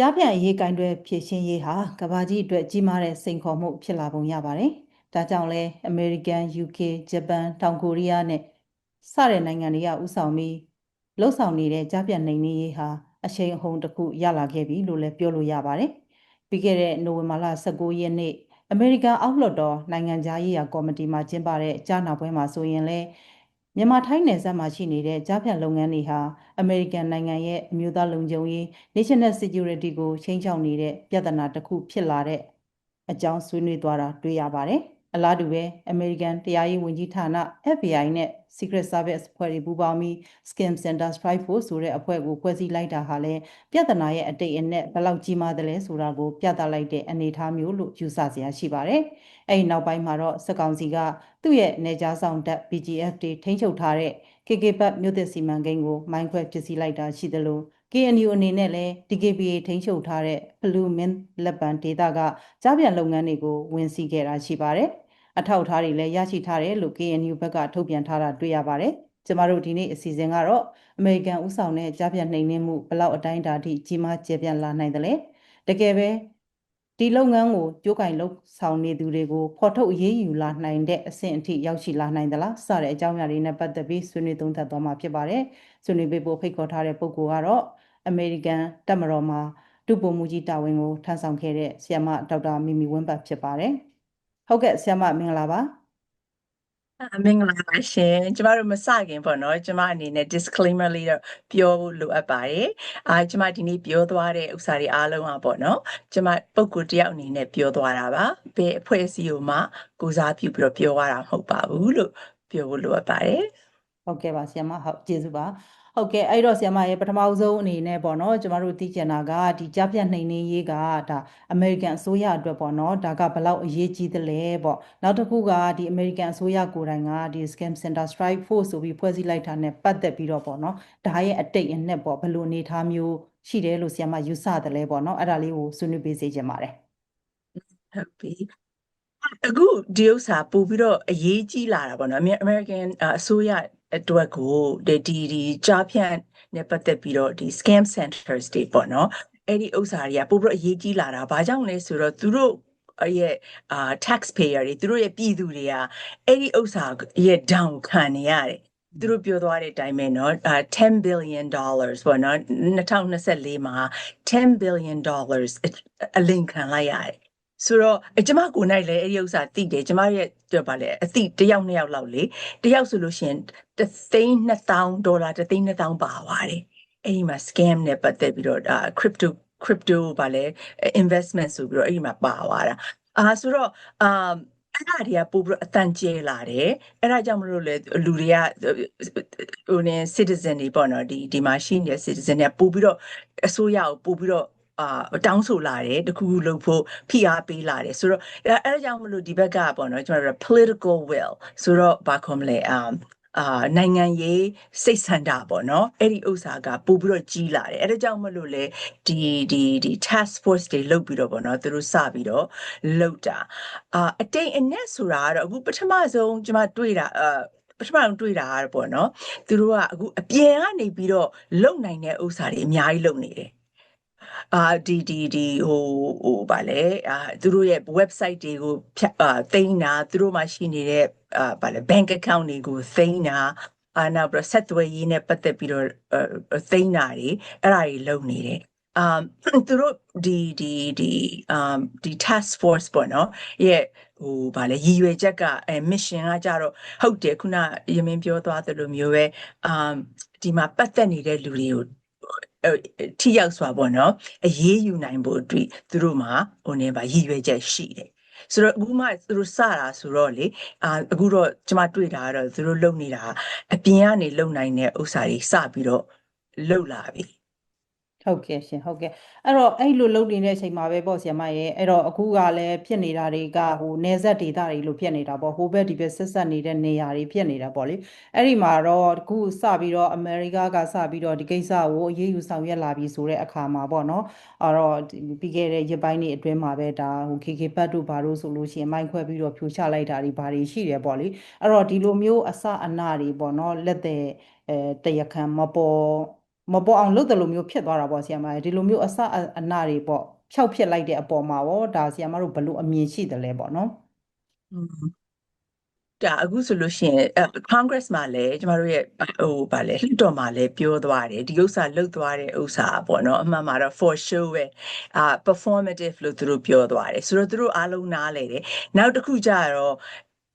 ကြားပြန်အရေးကင်တွယ်ဖြည့်ရှင်းရေးဟာကမ္ဘာကြီးအတွက်ကြီးမားတဲ့စိန်ခေါ်မှုဖြစ်လာပုံရပါတယ်။ဒါကြောင့်လဲအမေရိကန်၊ UK ၊ဂျပန်၊တောင်ကိုရီးယားနဲ့စတဲ့နိုင်ငံတွေကဥဆောင်ပြီးလှုပ်ဆောင်နေတဲ့ကြားပြန်နှိမ်နင်းရေးဟာအချိန်အဟုန်တစ်ခုရလာခဲ့ပြီလို့လည်းပြောလို့ရပါတယ်။ပြီးခဲ့တဲ့နိုဝင်ဘာလ19ရက်နေ့အမေရိကန်အောက်လွှတ်တော်နိုင်ငံသားရေးရာကော်မတီမှကျင်းပတဲ့ကြားနာပွဲမှာဆိုရင်လည်း မြန်မာထိုင်းနယ်စပ်မှာရှိနေတဲ့ကြားဖြတ်လုပ်ငန်းတွေဟာအမေရိကန်နိုင်ငံရဲ့အမျိုးသားလုံခြုံရေး National Security ကိုချိန်ချောက်နေတဲ့ပြဿနာတစ်ခုဖြစ်လာတဲ့အကြောင်းဆွေးနွေးသွားတာတွေ့ရပါတယ်။ အလားတူပဲအမေရိကန်တရားရေးဝန်ကြီးဌာန FBI နဲ့ Secret Service အဖွဲ့တွေပူးပေါင်းပြီး Scam Center Strike Force ဆိုတဲ့အဖွဲ့ကိုဖွဲ့စည်းလိုက်တာဟာလည်းပြဿနာရဲ့အတိတ်အနက်ဘယ်လောက်ကြီးမားသလဲဆိုတာကိုပြသလိုက်တဲ့အနေအထားမျိုးလို့ယူဆစရာရှိပါတယ်။အဲဒီနောက်ပိုင်းမှာတော့စက်ကောင်စီကသူ့ရဲ့နေကြားဆောင်တပ် BGF တွေထိန်းချုပ်ထားတဲ့ KK ဘတ်မြို့သစ်စီမံကိန်းကိုမိုင်းခွဲပစ္စည်းလိုက်တာရှိသလို KNU အနေနဲ့လည်း DKBA ထိန်းချုပ်ထားတဲ့ဖလူမင်းလက်ပံဒေသကကြားပြန်လုပ်ငန်းတွေကိုဝင်စီခဲ့တာရှိပါတယ်။အထောက်အထားတွေလည်းရရှိထားတယ်လို့ KNU ဘက်ကထုတ်ပြန်ထားတာတွေ့ရပါတယ်။ကျမတို့ဒီနေ့အစီအစဉ်ကတော့အမေရိကန်ဥဆောင်တဲ့ကြားပြန်နှိမ်နင်းမှုဘလောက်အတိုင်းအတာထိကြီးမားကျယ်ပြန့်လာနိုင်တယ်လဲ။တကယ်ပဲ ဒီလုပ်ငန်းကိုကြိုးကင်လုပ်ဆောင်နေသူတွေကိုဖော်ထုတ်ရေးယူလာနိုင်တဲ့အဆင့်အထိရောက်ရှိလာနိုင်သလားစတဲ့အကြောင်းအရာတွေနဲ့ပတ်သက်ပြီးဆွေးနွေးသုံးသပ်သွားမှာဖြစ်ပါတယ်။ဆွေးနွေးပေးဖို့ဖိတ်ခေါ်ထားတဲ့ပုဂ္ဂိုလ်ကတော့အမေရိကန်တပ်မတော်မှာဒုဗိုလ်မှူးကြီးတာဝန်ကိုထမ်းဆောင်ခဲ့တဲ့ဆရာမဒေါက်တာမီမီဝင်းပတ်ဖြစ်ပါတယ်။ဟုတ်ကဲ့ဆရာမမင်္ဂလာပါ။ အမင်္ဂလာပါရှင်ကျမတို့မစခင်ပေါ့နော်ကျမအနေနဲ့ disclaimer လေးတော့ပြောဖို့လိုအပ်ပါတယ်အာကျမဒီနေ့ပြောသွားတဲ့ဥစ္စာတွေအားလုံးอ่ะပေါ့နော်ကျမပုံကိုတယောက်အနေနဲ့ပြောသွားတာပါဘယ်အဖွဲ့အစည်းကိုမှကိုစားပြုပြီးတော့ပြောရတာမဟုတ်ပါဘူးလို့ပြောဖို့လိုအပ်ပါတယ်ဟုတ်ကဲ့ပါဆရာမဟုတ်ကျေးဇူးပါ ဟုတ်ကဲ့အဲ့တော့ဆရာမရဲ့ပထမဆုံးအနေနဲ့ပေါ့နော်ကျမတို့သိချင်တာကဒီကြားပြတ်နှိမ်နှင်းရေးကဒါအမေရိကန်အစိုးရအတွက်ပေါ့နော်ဒါကဘလောက်အရေးကြီးသလဲပေါ့နောက်တစ်ခုကဒီအမေရိကန်အစိုးရကိုယ်တိုင်ကဒီ Scam Center Strike Force ဆိုပြီးဖွဲ့စည်းလိုက်တာနဲ့ပတ်သက်ပြီးတော့ပေါ့နော်ဒါရဲ့အတိတ်အနှစ်ပေါ့ဘယ်လိုအနေအထားမျိုးရှိတယ်လို့ဆရာမယူဆတယ်လဲပေါ့နော်အဲ့ဒါလေးကိုဆွေးနွေးပေးစေချင်ပါတယ်ဟုတ်ပြီအခုဒီဥစ္စာပို့ပြီးတော့အရေးကြီးလာတာပေါ့နော် American အစိုးရ အတွက်ကိုဒီဒီဒီကြားဖြန့်နဲ့ပတ်သက်ပြီးတော့ဒီ scam centers တွေပေါ့နော်အဲ့ဒီဥစ္စာတွေကပို့ပြီးတော့အရေးကြီးလာတာဘာကြောင့်လဲဆိုတော့သူတို့ရဲ့အာ taxpayer တွေသူတို့ရဲ့ပြည်သူတွေကအဲ့ဒီဥစ္စာရဲ့ down ခံနေရတယ်သူတို့ပြောသွားတဲ့အတိုင်းပဲเนาะ10 billion dollars ပေါ့နော်2024မှာ10 billion dollars အလင်ခံလိုက်ရတယ် ဆိုတော့ကျမကိုနိုင်လည်းအဲ့ဒီဥစ္စာသိတယ်ကျမရဲ့ဗာလဲအသိတယောက်နှစ်ယောက်လောက်လေတယောက်ဆိုလို့ရှိရင်တသိန်း2000ဒေါ်လာတသိန်း2000ပါပါတယ်အဲ့ဒီမှာ scam နဲ့ပတ်သက်ပြီးတော့ဒါ crypto crypto ဗာလဲ investment ဆိုပြီးတော့အဲ့ဒီမှာပါသွားတာအာဆိုတော့အာအဲ့ဒါတွေကပို့ပြီးအတန်ကျဲလာတယ်အဲ့ဒါကြောင့်မလို့လေလူတွေကဟိုနေ citizen တွေပေါ့နော်ဒီဒီမှာရှိနေတဲ့ citizen တွေပို့ပြီးတော့အစိုးရကိုပို့ပြီးတော့ အာတောင်းဆိုလာတယ်တခုခုလုပ်ဖို့ဖိအားပေးလာတယ်ဆိုတော့အဲအဲကြောင့်မလို့ဒီဘက်ကပေါ့နော်ကျွန်တော်တို့ political will ဆိုတော့ဘာခေါ်မလဲအာအာနိုင်ငံရေးစိတ်ဆန္ဒပေါ့နော်အဲ့ဒီဥစ္စာကပို့ပြီးတော့ကြီးလာတယ်အဲ့ဒါကြောင့်မလို့လေဒီဒီဒီ task force တွေလုတ်ပြီးတော့ပေါ့နော်သူတို့စပြီးတော့လုတ်တာအာအတိတ်အနက်ဆိုတာကတော့အခုပထမဆုံးကျွန်မတွေ့တာအာပထမဆုံးတွေ့တာကတော့ပေါ့နော်သူတို့ကအခုအပြင်ကနေပြီးတော့လုံနိုင်တဲ့ဥစ္စာတွေအများကြီးလုံနေတယ် အာဒီဒီဒီဟိုဟိုဗာလဲအာသူတို့ရဲ့ website တွေကိုဖြတ်အာသိမ်းတာသူတို့မှာရှိနေတဲ့အာဗာလဲ bank account တွေကိုသိမ်းတာအာနောက်ပြီးဆက်သွယ်ရေးနဲ့ပတ်သက်ပြီးတော့သိမ်းတာတွေအဲ့ဒါတွေလုပ်နေတယ်အမ်သူတို့ဒီဒီဒီအမ်ဒီ task force ပေါ့နော်ရဲ့ဟိုဗာလဲရည်ရွယ်ချက်ကအဲ mission ကကြတော့ဟုတ်တယ်ခုနရမင်းပြောသွားသလိုမျိုးပဲအမ်ဒီမှာပတ်သက်နေတဲ့လူတွေကို ထိရောက်စွာပေါ့နော်အရေးယူနိုင်ဖို့အတွက်သူတို့မှာဟိုနေပါရည်ရွယ်ချက်ရှိတယ်ဆိုတော့အခုမှသူတို့စတာဆိုတော့လေအာအခုတော့ကျမတွေ့တာကတော့သူတို့လုံနေတာအပြင်ကနေလုံနိုင်တဲ့ဥစ္စာတွေစပြီးတော့လုံလာပြီ ဟုတ်ကဲ့ရှင်ဟုတ်ကဲ့အဲ့တော့အဲ့လိုလုပ်နေတဲ့အချိန်မှာပဲပေါ့ဆီယမရဲ့အဲ့တော့အခုကလည်းဖြစ်နေတာတွေကဟိုနေဆက်ဒေတာတွေလို့ဖြစ်နေတာပေါ့ဟိုဘက်ဒီဘက်ဆက်ဆက်နေတဲ့နေရာတွေဖြစ်နေတာပေါ့လေအဲ့ဒီမှာတော့အခုစပြီးတော့အမေရိကကစပြီးတော့ဒီကိစ္စကိုအရေးယူဆောင်ရွက်လာပြီဆိုတဲ့အခါမှာပေါ့နော်အဲ့တော့ပြီးခဲ့တဲ့ရပိုင်းတွေအတွင်းမှာပဲဒါဟို KK ဘတ်တို့ဘာလို့ဆိုလို့ရှိရင်မိုင်းခွဲပြီးတော့ဖြိုချလိုက်တာတွေဘာတွေရှိတယ်ပေါ့လေအဲ့တော့ဒီလိုမျိုးအစအနတွေပေါ့နော်လက်တဲ့အဲတရခံမပေါ် မပေါ်အောင်လုပ်တယ်လို့မျိုးဖြစ်သွားတာပေါ့ဆီယမဒီလိုမျိုးအစအအနာတွေပေါ့ဖြောက်ဖြစ်လိုက်တဲ့အပေါ်မှာရောဒါဆီယမတို့ဘယ်လိုအမြင်ရှိတယ်လဲပေါ့နော်อืมဒါအခုဆိုလို့ရှိရင်အဲ Congress မှာလည်းကျမတို့ရဲ့ဟိုဗာလဲလွှတ်တော်မှာလည်းပြောသွားတယ်ဒီဥစ္စာလှုပ်သွားတဲ့ဥစ္စာပေါ့နော်အမှန်မှာတော့ for show ပဲအာ performative လို့သူတို့ပြောသွားတယ်ဆိုတော့သူတို့အားလုံးနားလဲတယ်နောက်တစ်ခုကျတော့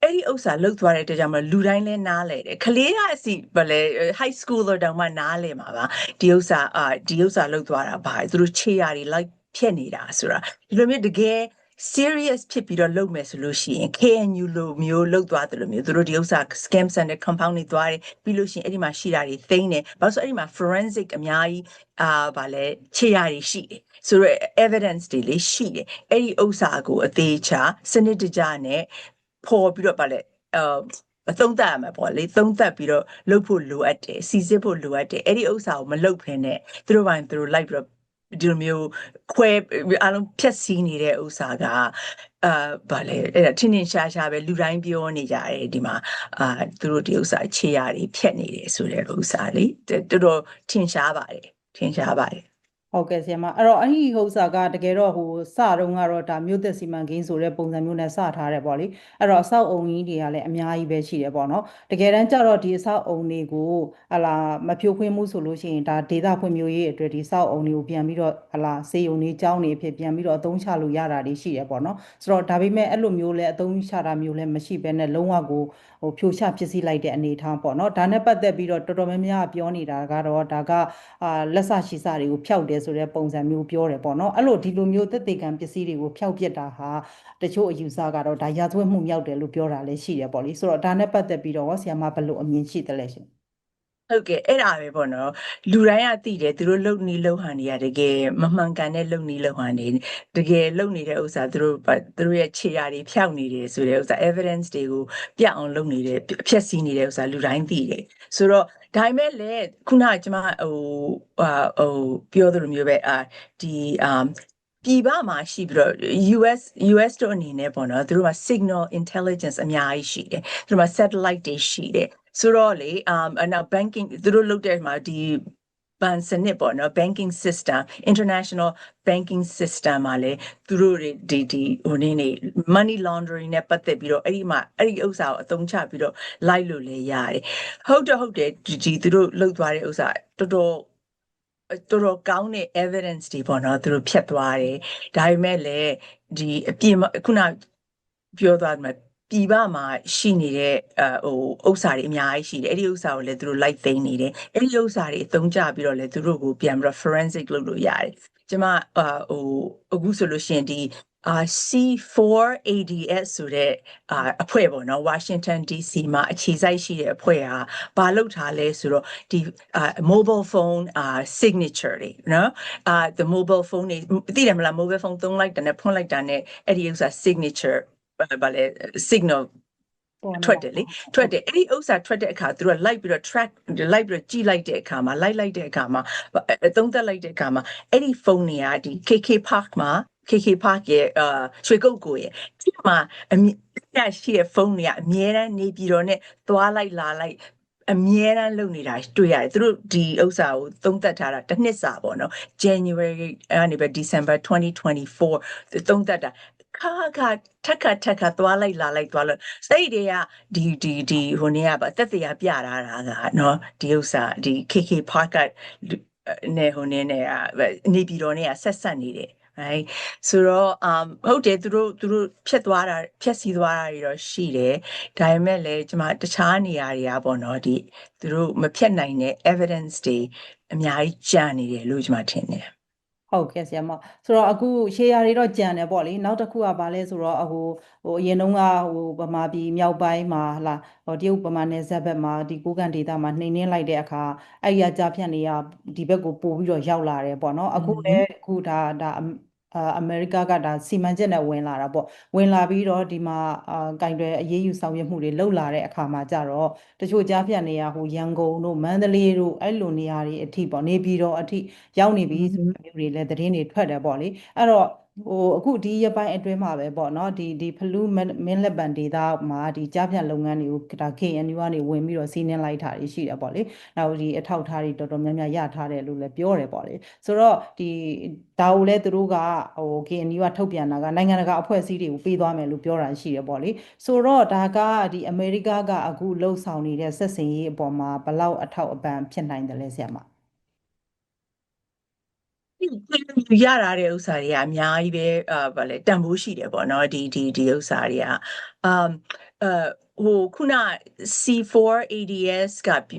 အဲ့ဒီဥစ္စာလှုပ်သွားတဲ့အတွက်ကြောင့်မလို့လူတိုင်းလည်းနားလဲတယ်ကလေးကအစီဗာလဲ high school တော့တောင်မှနားလဲမှာပါဒီဥစ္စာအာဒီဥစ္စာလှုပ်သွားတာဗာသူတို့ခြေရာတွေ like ဖြစ်နေတာဆိုတာဒီလိုမျိုးတကယ် serious ဖြစ်ပြီးတော့လုပ်မယ်ဆိုလို့ရှိရင် KNU လိုမျိုးလုပ်သွားတယ်လို့မျိုးသူတို့ဒီဥစ္စာ scam center compound တွေသွားတယ်ပြီးလို့ရှိရင်အဲ့ဒီမှာရှိတာတွေသိမ်းတယ်ဘာလို့ဆိုအဲ့ဒီမှာ forensic အများကြီးအာဗာလဲခြေရာတွေရှိတယ်ဆိုတော့ evidence တွေလေးရှိတယ်အဲ့ဒီဥစ္စာကိုအသေးချာစနစ်တကျနဲ့ ပေါ်ပြီးတော့ဗာလဲအာအသုံးသပ်ရမှာပေါ့လေသုံးသပ်ပြီးတော့လုပ်ဖို့လိုအပ်တယ်စီစစ်ဖို့လိုအပ်တယ်အဲ့ဒီဥစ္စာကိုမလုပ်ဖ ೇನೆ သူတို့ပိုင်းသူတို့လိုက်ပြီးတော့ဒီလိုမျိုးခွဲအလုံးဖြက်စီးနေတဲ့ဥစ္စာကအာဗာလေအဲ့ဒါထင်းထင်းရှားရှားပဲလူတိုင်းပြောနေကြတယ်ဒီမှာအာသူတို့ဒီဥစ္စာခြေရာတွေဖြက်နေတယ်ဆိုတဲ့ဥစ္စာလေတော်တော်ထင်ရှားပါတယ်ထင်ရှားပါတယ် ဟုတ်ကဲ့ဆီယမအဲ့တော့အဲ့ဒီဥစ္စာကတကယ်တော့ဟိုစတုန်းကတော့ဒါမြို့သက်စီမံကိန်းဆိုတဲ့ပုံစံမျိုးနဲ့စထားတယ်ပေါ့လေအဲ့တော့အဆောက်အုံကြီးတွေကလည်းအများကြီးပဲရှိတယ်ပေါ့နော်တကယ်တမ်းကျတော့ဒီအဆောက်အုံတွေကိုဟလာမဖြိုခွင်းမှုဆိုလို့ရှိရင်ဒါဒေသဖွံ့ဖြိုးရေးအတွက်ဒီအဆောက်အုံတွေကိုပြန်ပြီးတော့ဟလာစေယုံတွေကျောင်းတွေအဖြစ်ပြန်ပြီးတော့အသုံးချလို့ရတာတွေရှိတယ်ပေါ့နော်ဆိုတော့ဒါပေမဲ့အဲ့လိုမျိုးလဲအသုံးချတာမျိုးလဲမရှိဘဲနဲ့လုံးဝကို ဟိုဖြိုချဖြစ်စည်းလိုက်တဲ့အနေအထားပေါ့နော်ဒါနဲ့ပတ်သက်ပြီးတော့တော်တော်များများပြောနေတာကတော့ဒါကအာလက်ဆရှိစတွေကိုဖျောက်တယ်ဆိုတဲ့ပုံစံမျိုးပြောတယ်ပေါ့နော်အဲ့လိုဒီလိုမျိုးသက်သေခံပစ္စည်းတွေကိုဖျောက်ပစ်တာဟာတချို့အယူဆကတော့ဒါရာဇဝတ်မှုမြောက်တယ်လို့ပြောတာလည်းရှိတယ်ပေါ့လေဆိုတော့ဒါနဲ့ပတ်သက်ပြီးတော့ဆရာမဘယ်လိုအမြင်ရှိသလဲရှင် ဟုတ်ကဲ့အဲ့ဒါပဲပေါ့နော်လူတိုင်းကသိတယ်သူတို့လုံနေလုံဟန်တွေကတကယ်မမှန်ကန်တဲ့လုံနေလုံဟန်တွေတကယ်လုံနေတဲ့ဥစ္စာသူတို့သူတို့ရဲ့ခြေရာတွေဖြောက်နေတယ်ဆိုတဲ့ဥစ္စာ evidence တွေကိုပြအောင်လုပ်နေတယ်အဖြက်စီးနေတဲ့ဥစ္စာလူတိုင်းသိတယ်ဆိုတော့ဒါပေမဲ့လည်းခုနကကျွန်မဟိုဟာဟိုပြောသလိုမျိုးပဲအာဒီ um ပြည်ပမှာရှိပြီးတော့ US US တို့အနေနဲ့ပေါ့နော်သူတို့မှာ signal intelligence အများကြီးရှိတယ်သူတို့မှာ satellite တွေရှိတယ် ဆိုတော့လေ um အနောက် banking သူတို့လုပ်တဲ့မှာဒီဘန်စနစ်ပေါ့နော် banking system international banking system မှာလေသူတို့တွေဒီဒီဟိုနေနေ money laundering နဲ့ပတ်သက်ပြီးတော့အဲ့ဒီမှာအဲ့ဒီဥစ္စာကိုအသုံးချပြီးတော့လိုက်လို့လေရတယ်ဟုတ်တယ်ဟုတ်တယ်ဒီဒီသူတို့လုပ်သွားတဲ့ဥစ္စာတော်တော်တော်တော်ကောင်းတဲ့ evidence တွေပေါ့နော်သူတို့ဖြတ်သွားတယ်ဒါပေမဲ့လည်းဒီအပြင်မှာခုနပြောသွားတယ် ပြည်ပမှာရှိနေတဲ့ဟိုဥစ္စာတွေအများကြီးရှိတယ်အဲ့ဒီဥစ္စာကိုလည်းသူတို့ like သိမ်းနေတယ်အဲ့ဒီဥစ္စာတွေအသုံးချပြီးတော့လည်းသူတို့ကိုပြန်ပြီးတော့ forensic လုပ်လို့ရတယ်ကျမအာဟိုအခုဆိုလို့ရှိရင်ဒီအာ C4ADS ဆိုတဲ့အာအဖွဲ့ပေါ့နော် Washington DC မှာအခြေစိုက်ရှိတဲ့အဖွဲ့ဟာဘာလုပ်ထားလဲဆိုတော့ဒီအာ mobile phone အာ signature တွေနော်အာ the mobile phone တွေသိတယ်မလား mobile phone သုံးလိုက်တာနဲ့ဖွင့်လိုက်တာနဲ့အဲ့ဒီဥစ္စာ signature ဘာလဲ signal ထွက်တယ်လေထွက်တယ်အဲ့ဒီဥစ္စာထွက်တဲ့အခါသူတို့ကလိုက်ပြီးတော့ track လိုက်ပြီးတော့ကြည့်လိုက်တဲ့အခါမှာလိုက်လိုက်တဲ့အခါမှာအသုံးသက်လိုက်တဲ့အခါမှာအဲ့ဒီဖုန်းတွေကဒီ KK Park မှာ KK Park ရဲ့အာရွှေကုတ်ကိုရဲ့ဒီမှာအမြင်ရှိတဲ့ဖုန်းတွေကအမြဲတမ်းနေပြီးတော့ ਨੇ သွားလိုက်လာလိုက်အမြဲတမ်းလုပ်နေတာတွေ့ရတယ်သူတို့ဒီဥစ္စာကိုသုံးသပ်ထားတာတစ်နှစ်စာပေါ့နော် January အဲ့ဒီပဲ December 2024သုံးသပ်တာ ခါခါထက်ခါထက်ခါသွားလိုက်လာလိုက်သွားလို့စိတ်တွေကဒီဒီဒီဟိုနေကပါတက်တရားပြတာတာကနော်ဒီဥစ္စာဒီ KK Park ကနဲ့ဟိုနေနဲ့နေပြည်တော်နဲ့ဆက်ဆက်နေတယ် right ဆိုတော့ um ဟုတ်တယ်သူတို့သူတို့ဖြတ်သွားတာဖြတ်စီးသွားတာတွေတော့ရှိတယ်ဒါပေမဲ့လည်းကျွန်မတခြားနေရာတွေကပေါ့နော်ဒီသူတို့မဖြတ်နိုင်တဲ့ evidence တွေအများကြီးကြံနေတယ်လို့ကျွန်မထင်တယ် ဟုတ်ကဲ့ဆရာမဆိုတော့အခုရှေးယာတွေတော့ကြံတယ်ပေါ့လေနောက်တစ်ခုကဘာလဲဆိုတော့ဟိုဟိုအရင်တုန်းကဟိုဗမာပြည်မြောက်ပိုင်းမှာဟလာဟိုတရုတ်ဗမာနယ်စပ်ဘက်မှာဒီကိုးကန်ဒေသမှာနှိမ်နှင်းလိုက်တဲ့အခါအဲ့ရကြားဖြတ်နေရဒီဘက်ကိုပို့ပြီးတော့ရောက်လာတယ်ပေါ့နော်အခုလည်းအခုဒါဒါ အာအမေရိကကဒါစီမံချက်နဲ့ဝင်လာတာပေါ့ဝင်လာပြီးတော့ဒီမှာအာကင်တွယ်အရေးယူဆောင်ရွက်မှုတွေလုပ်လာတဲ့အခါမှာကြတော့တချို့ကြားဖြတ်နေရဟိုရန်ကုန်တို့မန္တလေးတို့အဲ့လိုနေရာတွေအထိပေါ့နေပြည်တော်အထိရောက်နေပြီဆိုတဲ့မျိုးတွေလည်းသတင်းတွေထွက်တယ်ပေါ့လေအဲ့တော့ ဟိုအခုဒီရပိုင်းအတွင်းမှာပဲပေါ့နော်ဒီဒီဖလူးမင်းလက်ပံဒေသမှာဒီကြားဖြတ်လုပ်ငန်းတွေကိုဒါ KNU ကနေဝင်ပြီးတော့စီးနင်းလိုက်တာတွေရှိတယ်ပေါ့လေနောက်ဒီအထောက်အထားတွေတော်တော်များများရထားတယ်လို့လည်းပြောတယ်ပေါ့လေဆိုတော့ဒီဒါကိုလည်းသူတို့ကဟို KNU ကထုတ်ပြန်တာကနိုင်ငံတကာအဖွဲ့အစည်းတွေကိုပေးသွားမယ်လို့ပြောတာရှိတယ်ပေါ့လေဆိုတော့ဒါကဒီအမေရိကကအခုလှုပ်ဆောင်နေတဲ့ဆက်စင်ရေးအပေါ်မှာဘယ်လောက်အထောက်အပံ့ဖြစ်နိုင်တယ်လဲဆရာမ ရတာတဲ့ဥစ္စာတွေကအများကြီးပဲအာဗာလဲတန်ဖိုးရှိတယ်ပေါ့နော်ဒီဒီဒီဥစ္စာတွေကအမ်အဟိုခုန C4 ADS ကပြ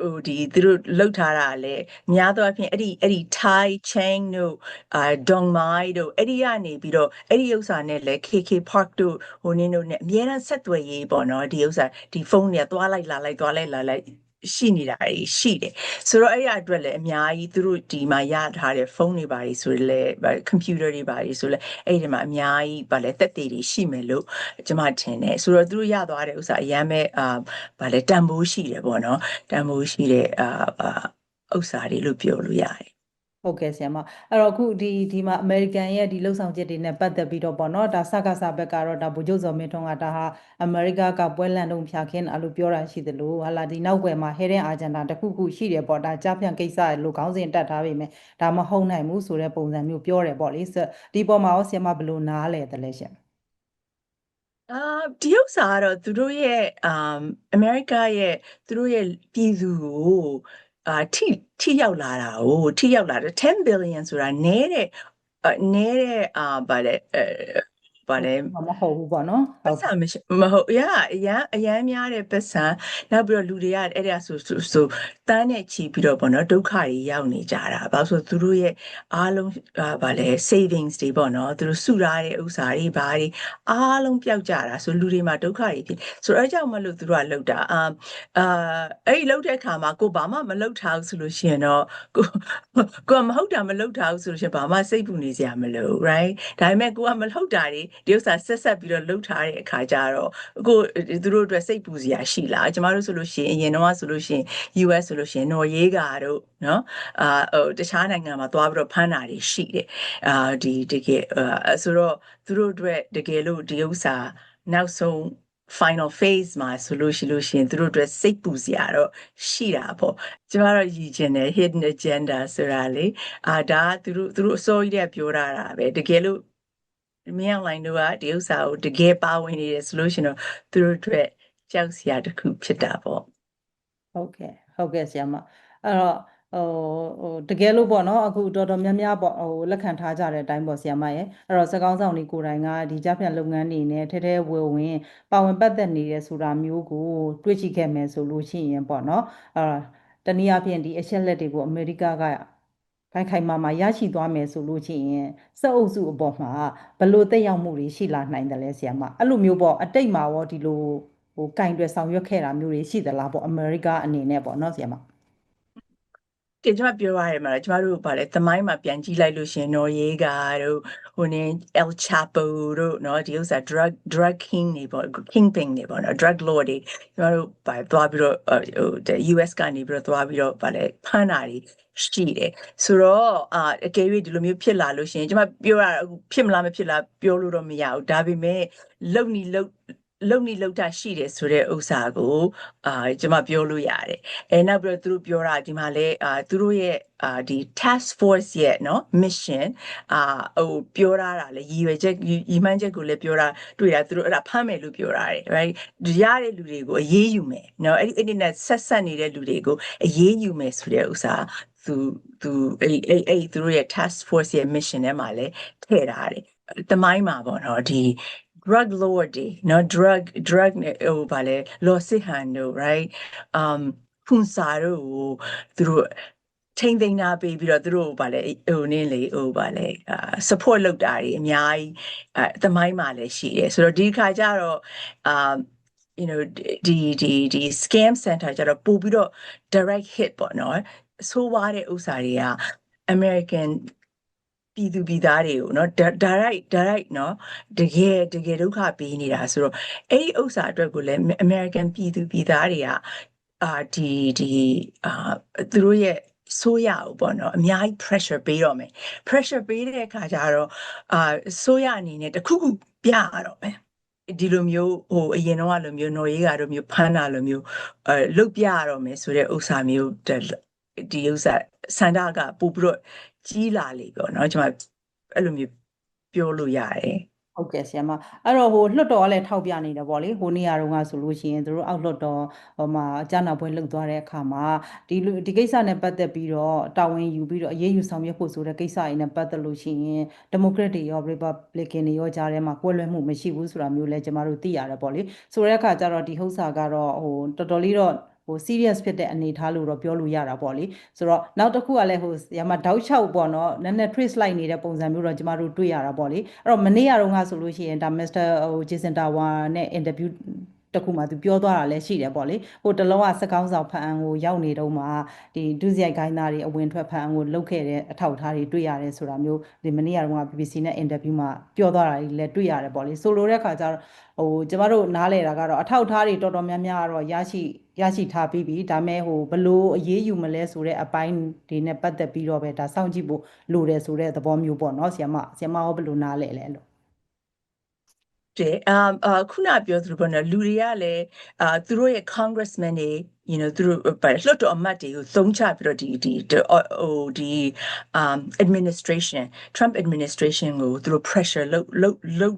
ဟိုဒီသူတို့လောက်ထားတာလေများသောအားဖြင့်အဲ့ဒီအဲ့ဒီ Thai Chain တို့အာ Dong Mai တို့အဲ့ဒီကနေပြီးတော့အဲ့ဒီဥစ္စာနဲ့လေ KK Park တို့ဟိုနင်းတို့နဲ့အများအားဆက်သွယ်ရေးပေါ့နော်ဒီဥစ္စာဒီဖုန်းတွေကသွားလိုက်လာလိုက်သွားလိုက်လာလိုက် ရှိနေတာတွေရှိတယ်ဆိုတော့အဲ့ရအတွက်လည်းအများကြီးသူတို့ဒီမှာရထားတဲ့ဖုန်းတွေပါတွေဆိုလဲကွန်ပျူတာတွေပါတွေဆိုလဲအဲ့ဒီမှာအများကြီးဗာလဲတက်သေးတွေရှိမယ်လို့ကျွန်မထင်တယ်ဆိုတော့သူတို့ရသွားတဲ့ဥစ္စာအရန်ပဲအာဗာလဲတန်ဖိုးရှိတယ်ပေါ့နော်တန်ဖိုးရှိတဲ့အာဥစ္စာတွေလို့ပြောလို့ရတယ် ဟုတ်ကဲ့ဆရာမအဲ့တော့အခုဒီဒီမှာအမေရိကန်ရဲ့ဒီလှုပ်ဆောင်ချက်တွေနဲ့ပတ်သက်ပြီးတော့ပေါ့နော်ဒါစကားစာဘက်ကတော့ဒါဗိုလ်ချုပ်ဇော်မင်းထွန်းကဒါဟာအမေရိကကပွဲလန့်တုံဖြာခင်းအဲ့လိုပြောတာရှိသလိုဟာလာဒီနောက်ွယ်မှာ hidden agenda တစ်ခုခုရှိတယ်ပေါ့ဒါကြားပြန်ကိစ္စလို့ခေါင်းစဉ်တက်ထားပေမဲ့ဒါမဟုတ်နိုင်ဘူးဆိုတဲ့ပုံစံမျိုးပြောတယ်ပေါ့လေဆိုဒီပေါ်မှာရောဆရာမဘယ်လိုနားလဲတယ်လဲရှင်အာဒီဥစ္စာကတော့သူတို့ရဲ့အမ်အမေရိကရဲ့သူတို့ရဲ့ပြည်သူကို အာထိထိရောက်လာတာကိုထိရောက်လာတယ်10 billion ဆိုတာနည်းတဲ့အာနည်းတဲ့အာဗာလဲ အဲဗာလဲမဟုတ်ဘူးပေါ့နော်ဟုပတ်တ်စံမရှိမဟုတ်ရအရန်အရန်များတဲ့ပတ်စံနောက်ပြီးတော့လူတွေကအဲ့ဒါဆိုဆိုဆိုတန်းနဲ့ချီပြီးတော့ပေါ့နော်ဒုက္ခတွေရောက်နေကြတာဘာလို့ဆိုသူတို့ရဲ့အားလုံးအာဗာလဲ savings တွေပေါ့နော်သူတို့စုထားတဲ့ဥစ္စာတွေဘာတွေအားလုံးပျောက်ကြတာဆိုလူတွေမှာဒုက္ခတွေဖြစ်ဆိုတော့အဲကြောင့်မလို့သူတို့ကလှုပ်တာအာအာအဲ့ဒီလှုပ်တဲ့အခါမှာကိုဘာမှမလှုပ်ထားဘူးဆိုလို့ရှိရင်တော့ကိုကိုကမဟုတ်တာမလှုပ်ထားဘူးဆိုလို့ရှိရင်ဘာမှစိတ်ပူနေစရာမလို right ဒါပေမဲ့ကိုကမလှုပ်တာတွေဒီဥစ္စာဆက်ဆက်ပြီးတော့လှုပ်ထားတဲ့အခါကျတော့ကိုသူတို့အတွက်စိတ်ပူစရာရှိလားကျမတို့ဆိုလို့ရှိရင်အရင်တော့ဆိုလို့ရှိရင် US ဆိုလို့ရှိရင်နော်ရေးကာတို့နော်အာဟိုတခြားနိုင်ငံမှာသွားပြီးတော့ဖမ်းတာတွေရှိတယ်အာဒီတကယ်အာဆိုတော့သူတို့အတွက်တကယ်လို့ဒီဥစ္စာနောက်ဆုံး final phase မှာဆိုလို့ရှိလို့ရှိရင်သူတို့အတွက်စိတ်ပူစရာတော့ရှိတာပေါ့ကျမတို့ရည်ချင်တယ် hidden agenda ဆိုတာလေအာဒါကသူတို့သူတို့အစိုးရတဲ့ပြောတာတာပဲတကယ်လို့ မင်းအောင်လိုင်းတို့ကဒီဥစ္စာကိုတကယ်ပါဝင်နေတယ်ဆိုလို့ရှိရင်တော့သူတို့အတွက်ကြောက်စရာတစ်ခုဖြစ်တာပေါ့ဟုတ်ကဲ့ဟုတ်ကဲ့ဆရာမအဲ့တော့ဟိုဟိုတကယ်လို့ပေါ့နော်အခုတော်တော်များများပေါ့ဟိုလက်ခံထားကြတဲ့အတိုင်းပေါ့ဆရာမရဲ့အဲ့တော့စကောင်းဆောင်တွေကိုယ်တိုင်ကဒီကြားဖြတ်လုပ်ငန်းတွေနဲ့ထဲထဲဝယ်ဝင်ပါဝင်ပတ်သက်နေတယ်ဆိုတာမျိုးကိုတွေ့ရှိခဲ့မယ်ဆိုလို့ရှိရင်ပေါ့နော်အဲ့တနည်းအားဖြင့်ဒီအချက်လက်တွေကိုအမေရိကက ခိုင်ခိုင်မာမာရရှိသွားမယ်ဆိုလို့ရှိရင်စက်အုပ်စုအပေါ်မှာဘယ်လိုသက်ရောက်မှုတွေရှိလာနိုင်တယ်လဲဆရာမအဲ့လိုမျိုးပေါ့အတိတ်မှာရောဒီလိုဟိုကင်တွယ်ဆောင်ရွက်ခဲ့တာမျိုးတွေရှိသလားပေါ့အမေရိကအနေနဲ့ပေါ့နော်ဆရာမ ကကျွန်မပြောရတယ်မှာကျမတို့ဗာလဲသမိုင်းမှာပြန်ကြည့်လိုက်လို့ရှင်နော်ရေးကာတို့ဟိုနေ El Chapo တို့เนาะဒီဥစ္စာ drug drug king တွေပေါ့ kingpin တွေပေါ့နော် drug lord တွေကျမတို့ဗာသွားပြီးတော့ဟို US ကနေပြီးတော့သွားပြီးတော့ဗာလဲဖမ်းတာတွေရှိတယ်ဆိုတော့အာအကယ်၍ဒီလိုမျိုးဖြစ်လာလို့ရှင်ကျမပြောရတာအခုဖြစ်မလားမဖြစ်လားပြောလို့တော့မရဘူးဒါပေမဲ့လုံနီလုံ လုံနီလုံတာရှိတယ်ဆိုတဲ့ဥစ္စာကိုအာကျွန်မပြောလို့ရတယ်အဲနောက်ပြီးတော့သူတို့ပြောတာဒီမှာလဲအာသူတို့ရဲ့အာဒီ task force ရဲ့เนาะ mission အာဟိုပြောရတာလေရည်ရွယ်ချက်ရည်မှန်းချက်ကိုလည်းပြောတာတွေ့တာသူတို့အဲ့ဒါဖမ်းမယ်လို့ပြောတာတယ် right ရတဲ့လူတွေကိုအေးအေးယူမယ်เนาะအဲ့ဒီအဲ့ဒီနဲ့ဆက်ဆက်နေတဲ့လူတွေကိုအေးအေးယူမယ်ဆိုတဲ့ဥစ္စာသူသူအဲ့အဲ့အဲ့သူတို့ရဲ့ task force ရဲ့ mission ထဲမှာလည်းထည့်ထားတယ်တမိုင်းမှာပေါ့နော်ဒီ drug lordy, no drug drug ne oh, losihano, right? Um punsaro through ting na baby or through oh, bale oh, o nili uh, support look dari and yai uh the my male she is so di kajaro um you know the the the scam center jaro bubido direct hit but no so why the usaria American ပြည်သူပြည်သားတွေကိုเนาะ direct direct เนาะတကယ်တကယ်ဒုက္ခပေးနေတာဆိုတော့အဲ့ဒီဥစ္စာအတွက်ကိုလည်း American ပြည်သူပြည်သားတွေကအာဒီဒီအာသူတို့ရဲ့ ဆိုးရအောင်ပေါ့နော်အများကြီး pressure ပေးတော့မယ် pressure ပေးတဲ့အခါကျတော့အာဆိုးရအနေနဲ့တခုခုပြရတော့မယ်ဒီလိုမျိုးဟိုအရင်တော့လိုမျိုးနော်ရေးကတော့မျိုးဖမ်းတာလိုမျိုးအဲလုတ်ပြရတော့မယ်ဆိုတဲ့ဥစ္စာမျိုးဒီဥစ္စာစန္ဒကပို့ပြီးတော့ ကြီးလာလေပေါ့နော်ကျွန်မအဲ့လိုမျိုးပြောလို့ရတယ်ဟုတ်ကဲ့ဆရာမအဲ့တော့ဟိုလွှတ်တော်ကလည်းထောက်ပြနေတယ်ပေါ့လေဟိုနေရာတုန်းကဆိုလို့ရှိရင်သူတို့အောက်လွှတ်တော်ဟိုမှာအကြနာပွဲလှုပ်သွားတဲ့အခါမှာဒီလူဒီကိစ္စနဲ့ပတ်သက်ပြီးတော့တာဝန်ယူပြီးတော့အရေးယူဆောင်ရွက်ဖို့ဆိုတဲ့ကိစ္စတွေနဲ့ပတ်သက်လို့ရှိရင်ဒီမိုကရက်တွေရော Republican တွေရောကြားထဲမှာကွဲလွဲမှုမရှိဘူးဆိုတာမျိုးလည်းကျမတို့သိရတယ်ပေါ့လေဆိုတဲ့အခါကျတော့ဒီဟုတ်စာကတော့ဟိုတော်တော်လေးတော့ ဟို serious ဖြစ်တဲ့အနေအထားလို့တော့ပြောလို့ရတာပေါ့လေဆိုတော့နောက်တစ်ခုကလည်းဟိုရမတောက်ချောက်ပေါ့နော်နည်းနည်း trace လိုက်နေတဲ့ပုံစံမျိုးတော့ကျမတို့တွေ့ရတာပေါ့လေအဲ့တော့မနေ့ကတော့ငါဆိုလို့ရှိရင်ဒါ Mr. ဟို Jason Tower နဲ့ interview တခုမှသူပြောသွားတာလည်းရှိတယ်ပေါ့လေဟိုတလုံးကစကောင်းဆောင်ဖန်အံကိုရောက်နေတော့မှဒီဒုစရိုက်ခိုင်းသားတွေအဝင်ထွက်ဖန်အံကိုလုတ်ခဲ့တဲ့အထောက်အထားတွေတွေ့ရတယ်ဆိုတာမျိုးဒီမနေ့ကတော့ BBC နဲ့ interview မှာပြောသွားတာလည်းတွေ့ရတယ်ပေါ့လေဆိုလိုတဲ့ခါကျတော့ဟိုကျမတို့နားလဲတာကတော့အထောက်အထားတွေတော်တော်များများကတော့ရရှိရရှိထားပြီးပြီဒါမဲ့ဟိုဘလို့အရေးယူမလဲဆိုတဲ့အပိုင်းတွေနဲ့ပတ်သက်ပြီးတော့ပဲဒါစောင့်ကြည့်ဖို့လိုတယ်ဆိုတဲ့သဘောမျိုးပေါ့နော်ဆီယမဆီယမရောဘလို့နားလဲလဲအဲ့လို တယ်အမ်အခုနပြောသလိုပေါ့နော်လူတွေကလည်းအာသူတို့ရဲ့ congressman တွေ you know သူတို့ပဲလွှတ်တော်အမတ်တွေကိုသုံးချပြီးတော့ဒီဒီဟိုဒီ um administration Trump administration ကိုသူတို့ pressure လုပ်လုပ်လုပ်